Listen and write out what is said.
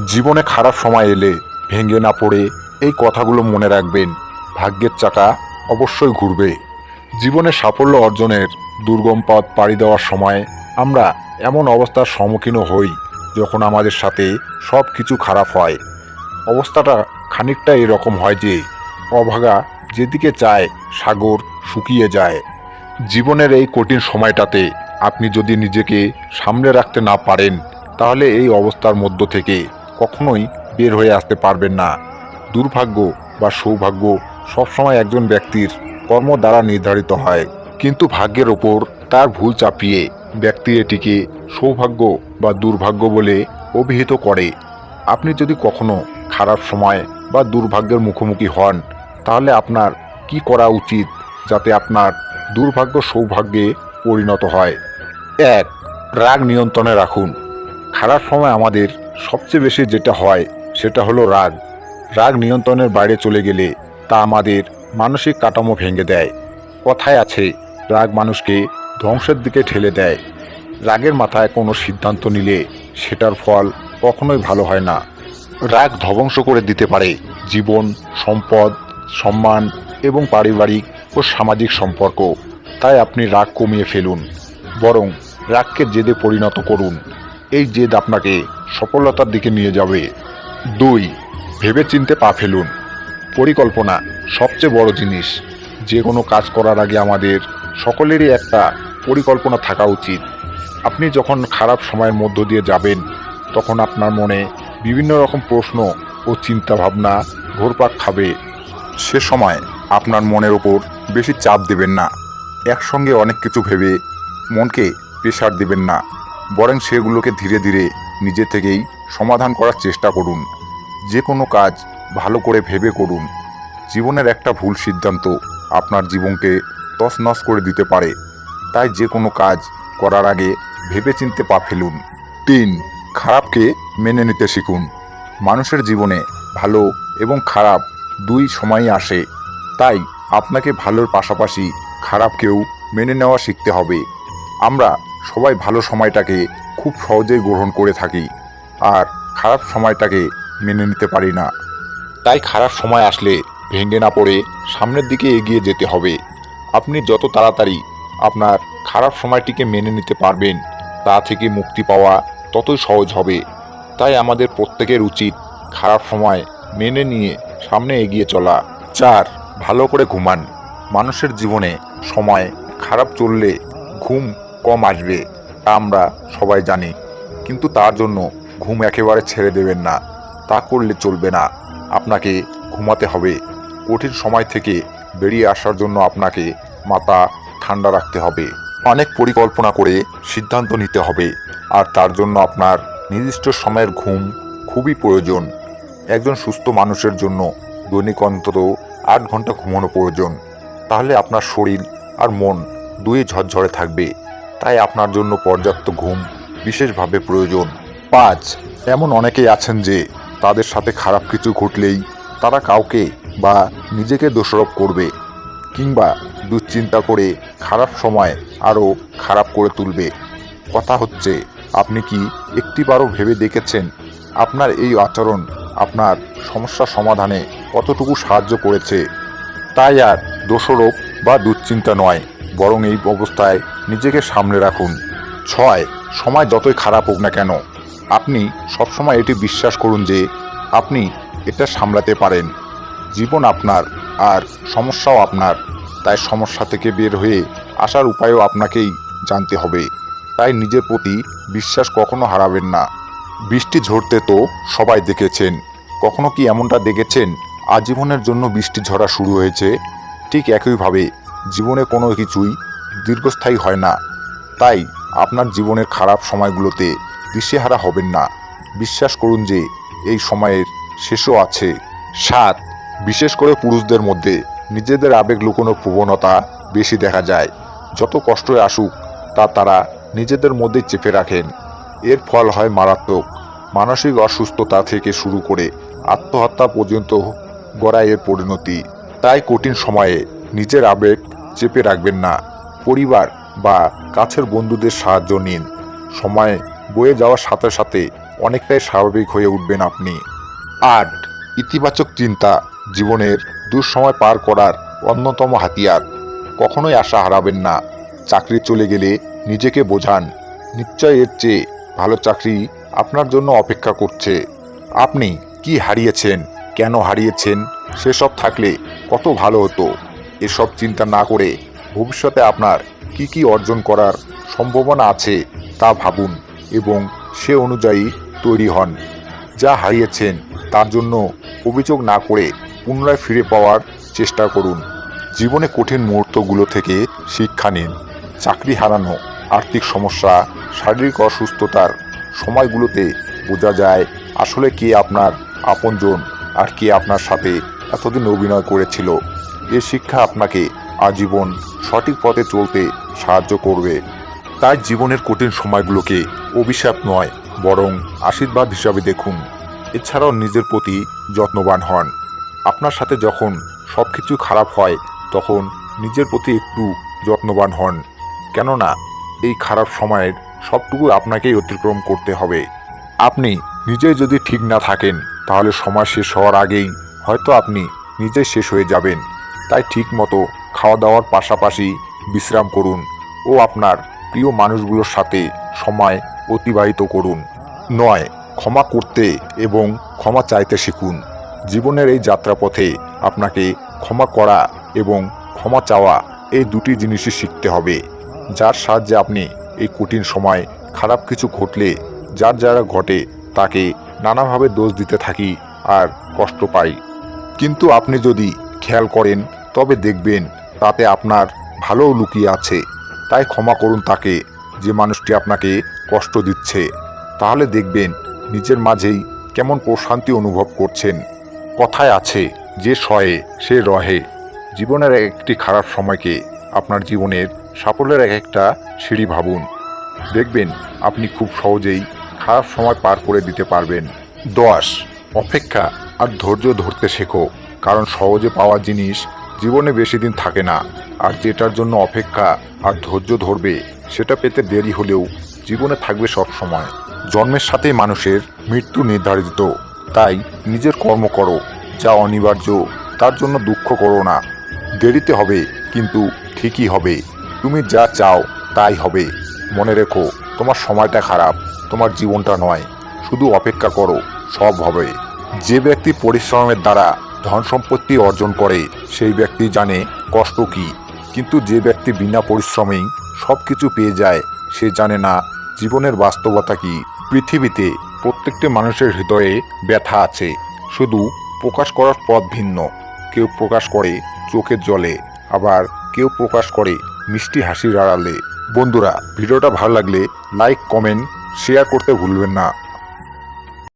জীবনে খারাপ সময় এলে ভেঙে না পড়ে এই কথাগুলো মনে রাখবেন। ভাগ্যের চাকা অবশ্যই ঘুরবে। জীবনে সাফল্য অর্জনের দুর্গম পথ পাড়ি দেওয়ার সময় আমরা এমন অবস্থার সম্মুখীনও হই যখন আমাদের সাথে সব কিছু খারাপ হয়। অবস্থাটা খানিকটা এরকম হয় যে, অভাগা যেদিকে চায় সাগর শুকিয়ে যায়। জীবনের এই কঠিন সময়টাতে আপনি যদি নিজেকে সামলে রাখতে না পারেন, তাহলে এই অবস্থার মধ্য থেকে কখনোই বের হয়ে আসতে পারবেন না। দুর্ভাগ্য বা সৌভাগ্য সবসময় একজন ব্যক্তির কর্ম দ্বারা নির্ধারিত হয়। কিন্তু ভাগ্যের ওপর তার ভুল চাপিয়ে ব্যক্তি এটিকে সৌভাগ্য বা দুর্ভাগ্য বলে অভিহিত করে। আপনি যদি কখনো খারাপ সময় বা দুর্ভাগ্যের মুখোমুখি হন, তাহলে আপনার কি করা উচিত যাতে আপনার দুর্ভাগ্য সৌভাগ্যে পরিণত হয়? এক, রাগ নিয়ন্ত্রণে রাখুন। খারাপ সময় আমাদের সবচেয়ে বেশি যেটা হয় সেটা হলো রাগ। রাগ নিয়ন্ত্রণের বাইরে চলে গেলে তা আমাদের মানসিক কাঠামো ভেঙে দেয়। কথায় আছে, রাগ মানুষকে ধ্বংসের দিকে ঠেলে দেয়। রাগের মাথায় কোনো সিদ্ধান্ত নিলে সেটার ফল কখনোই ভালো হয় না। রাগ ধ্বংস করে দিতে পারে জীবন, সম্পদ, সম্মান এবং পারিবারিক ও সামাজিক সম্পর্ক। তাই আপনি রাগ কমিয়ে ফেলুন। বরং রাগকে জেদে পরিণত করুন। এই জেদ আপনাকে সফলতার দিকে নিয়ে যাবে। দুই, ভেবেচিন্তে পা ফেলুন। পরিকল্পনা সবচেয়ে বড় জিনিস। যে কোনো কাজ করার আগে আমাদের সকলেরই একটা পরিকল্পনা থাকা উচিত। আপনি যখন খারাপ সময়ের মধ্য দিয়ে যাবেন, তখন আপনার মনে বিভিন্ন রকম প্রশ্ন ও চিন্তা ভাবনা ঘোরপাক খাবে। সে সময় আপনার মনের ওপর বেশি চাপ দেবেন না। একসঙ্গে অনেক কিছু ভেবে মনকে প্রেশার দেবেন না। বরং সেগুলোকে ধীরে ধীরে নিজে থেকেই সমাধান করার চেষ্টা করুন। যে কোনো কাজ ভালো করে ভেবে করুন। জীবনের একটা ভুল সিদ্ধান্ত আপনার জীবনকে তছনছ করে দিতে পারে। তাই যে কোনো কাজ করার আগে ভেবেচিন্তে পা ফেলুন। তিন, খারাপকে মেনে নিতে শিখুন। মানুষের জীবনে ভালো এবং খারাপ দুই সময়ই আসে। তাই আপনাকে ভালোর পাশাপাশি খারাপকেও মেনে নেওয়া শিখতে হবে। আমরা সবাই ভালো সময়টাকে খুব সহজেই গ্রহণ করে থাকি আর খারাপ সময়টাকে মেনে নিতে পারি না। তাই খারাপ সময় আসলে ভেঙে না পড়ে সামনের দিকে এগিয়ে যেতে হবে। আপনি যত তাড়াতাড়ি আপনার খারাপ সময়টিকে মেনে নিতে পারবেন, তা থেকে মুক্তি পাওয়া ততই সহজ হবে। তাই আমাদের প্রত্যেকের উচিত খারাপ সময় মেনে নিয়ে সামনে এগিয়ে চলা। চার, ভালো করে ঘুমান। মানুষের জীবনে সময়, খারাপ চললে ঘুম কম আসবে। আমরা সবাই জানি, কিন্তু তার জন্য ঘুম একেবারে ছেড়ে দেবেন না। তা করলে চলবে না। আপনাকে ঘুমাতে হবে। কঠিন সময় থেকে বেরিয়ে আসার জন্য আপনাকে মাথা ঠান্ডা রাখতে হবে। অনেক পরিকল্পনা করে সিদ্ধান্ত নিতে হবে, আর তার জন্য আপনার নির্দিষ্ট সময়ের ঘুম খুবই প্রয়োজন। একজন সুস্থ মানুষের জন্য দৈনিক অন্তত আট ঘণ্টা ঘুমানো প্রয়োজন। তাহলে আপনার শরীর আর মন দুই ঝরঝরে থাকবে। তাই আপনার জন্য পর্যাপ্ত ঘুম, বিশেষভাবে প্রয়োজন। পাঁচ, এমন অনেকেই আছেন যে তাদের সাথে খারাপ কিছু ঘটলেই তারা কাউকে বা নিজেকে দোষারোপ করবে কিংবা দুশ্চিন্তা করে খারাপ সময় আরও খারাপ করে তুলবে। কথা হচ্ছে, আপনি কি একটিবারও ভেবে দেখেছেন আপনার এই আচরণ আপনার সমস্যা সমাধানে কতটুকু সাহায্য করেছে? তাই আর দোষরোপ বা দুশ্চিন্তা নয়। বরং এই অবস্থায় নিজেকে সামনে রাখুন। ছয়, সময় যতই খারাপ হোক না কেন, আপনি সবসময় এটি বিশ্বাস করুন যে আপনি এটা সামলাতে পারেন। জীবন আপনার আর সমস্যাও আপনার, তাই সমস্যা থেকে বের হয়ে আসার উপায়ও আপনাকেই জানতে হবে। তাই নিজের প্রতি বিশ্বাস কখনো হারাবেন না। বৃষ্টি ঝরতে তো সবাই দেখেছেন। কখনো কি এমনটা দেখেছেন? আজীবনের জন্য বৃষ্টি ঝরা শুরু হয়েছে। ঠিক একইভাবে জীবনে কোনো কিছুই দীর্ঘস্থায়ী হয় না। তাই আপনার জীবনের খারাপ সময়গুলোতে দিশেহারা হবেন না। বিশ্বাস করুন যে এই সময়ের শেষও আছে। সাত, বিশেষ করে পুরুষদের মধ্যে নিজেদের আবেগ লুকোনোর প্রবণতা বেশি দেখা যায়। যত কষ্টই আসুক, তা তারা নিজেদের মধ্যে চেপে রাখেন। এর ফল হয় মারাত্মক। মানসিক অসুস্থতা থেকে শুরু করে আত্মহত্যা পর্যন্ত গড়ায় এর পরিণতি। তাই কঠিন সময়ে নিজের আবেগ চেপে রাখবেন না। পরিবার বা কাছের বন্ধুদের সাহায্য নিন। সময় বয়ে যাওয়ার সাথে সাথে অনেকটাই স্বাভাবিক হয়ে উঠবেন আপনি। আট ইতিবাচক চিন্তা জীবনের দুঃসময় পার করার অন্যতম হাতিয়ার। কখনোই আশা হারাবেন না। চাকরি চলে গেলে নিজেকে বোঝান। নিশ্চয় এর চেয়ে ভালো চাকরি আপনার জন্য অপেক্ষা করছে। আপনি কি হারিয়েছেন, কেন হারিয়েছেন, সেসব থাকলে কত ভালো হতো। এসব চিন্তা না করে ভবিষ্যতে আপনার কি কি অর্জন করার সম্ভাবনা আছে তা ভাবুন এবং সে অনুযায়ী তৈরি হন। যা হারিয়েছেন তার জন্য অভিযোগ না করে পুনরায় ফিরে পাওয়ার চেষ্টা করুন। জীবনে কঠিন মুহূর্তগুলো থেকে শিক্ষা নিন। চাকরি হারানো, আর্থিক সমস্যা, শারীরিক অসুস্থতার সময়গুলোতে বোঝা যায় আসলে কে আপনার আপনজন আর কে আপনার সাথে এতদিন অভিনয় করেছিল। এ শিক্ষা আপনাকে আজীবন সঠিক পথে চলতে সাহায্য করবে। তাই জীবনের কঠিন সময়গুলোকে অভিশাপ নয়, বরং আশীর্বাদ হিসাবে দেখুন। এছাড়াও নিজের প্রতি যত্নবান হন। আপনার সাথে যখন সব কিছু খারাপ হয়, তখন নিজের প্রতি একটু যত্নবান হন। কেননা, এই খারাপ সময়ের সবটুকু আপনাকেই অতিক্রম করতে হবে। আপনি নিজেই যদি ঠিক না থাকেন, তাহলে সময় শেষ হওয়ার আগেই হয়তো আপনি নিজেই শেষ হয়ে যাবেন। তাই ঠিক মতো খাওয়া দাওয়ার পাশাপাশি বিশ্রাম করুন ও আপনার প্রিয় মানুষগুলোর সাথে সময় অতিবাহিত করুন। নয়, ক্ষমা করতে এবং ক্ষমা চাইতে শিখুন। জীবনের এই যাত্রাপথে আপনাকে ক্ষমা করা এবং ক্ষমা চাওয়া এই দুটি জিনিসই শিখতে হবে। যার সাহায্যে আপনি এই কঠিন সময় খারাপ কিছু ঘটলে, যার যারা ঘটে তাকে নানাভাবে দোষ দিতে থাকি আর কষ্ট পাই। কিন্তু আপনি যদি খেয়াল করেন, তবে দেখবেন তাতে আপনার ভালোও লুকিয়ে আছে। তাই ক্ষমা করুন তাকে, যে মানুষটি আপনাকে কষ্ট দিচ্ছে। তাহলে দেখবেন নিজের মাঝেই কেমন প্রশান্তি অনুভব করছেন। কথায় আছে, যে সয়ে সে রহে। জীবনের এক একটি খারাপ সময়কে আপনার জীবনের সাফল্যের এক একটা সিঁড়ি ভাবুন। দেখবেন আপনি খুব সহজেই খারাপ সময় পার করে দিতে পারবেন। দশ, অপেক্ষা আর ধৈর্য ধরতে শেখো। কারণ সহজে পাওয়া জিনিস জীবনে বেশি দিন থাকে না। আর যেটার জন্য অপেক্ষা আর ধৈর্য ধরবে, সেটা পেতে দেরি হলেও জীবনে থাকবে সব সময়। জন্মের সাথে মানুষের মৃত্যু নির্ধারিত। তাই নিজের কর্ম করো, যা অনিবার্য, তার জন্য দুঃখ করো না। দেরিতে হবে, কিন্তু ঠিকই হবে। তুমি যা চাও, তাই হবে। মনে রেখো, তোমার সময়টা খারাপ, তোমার জীবনটা নয়। শুধু অপেক্ষা করো, সব হবে। যে ব্যক্তি পরিশ্রমের দ্বারা ধন সম্পত্তি অর্জন করে, সেই ব্যক্তি জানে কষ্ট কি। কিন্তু যে ব্যক্তি বিনা পরিশ্রমেই সব কিছু পেয়ে যায়, সে জানে না জীবনের বাস্তবতা কি। পৃথিবীতে প্রত্যেকটি মানুষের হৃদয়ে ব্যথা আছে। শুধু প্রকাশ করার পথ ভিন্ন। কেউ প্রকাশ করে চোখের জলে, আবার কেউ প্রকাশ করে মিষ্টি হাসির আড়ালে। বন্ধুরা, ভিডিওটা ভালো লাগলে লাইক, কমেন্ট, শেয়ার করতে ভুলবেন না।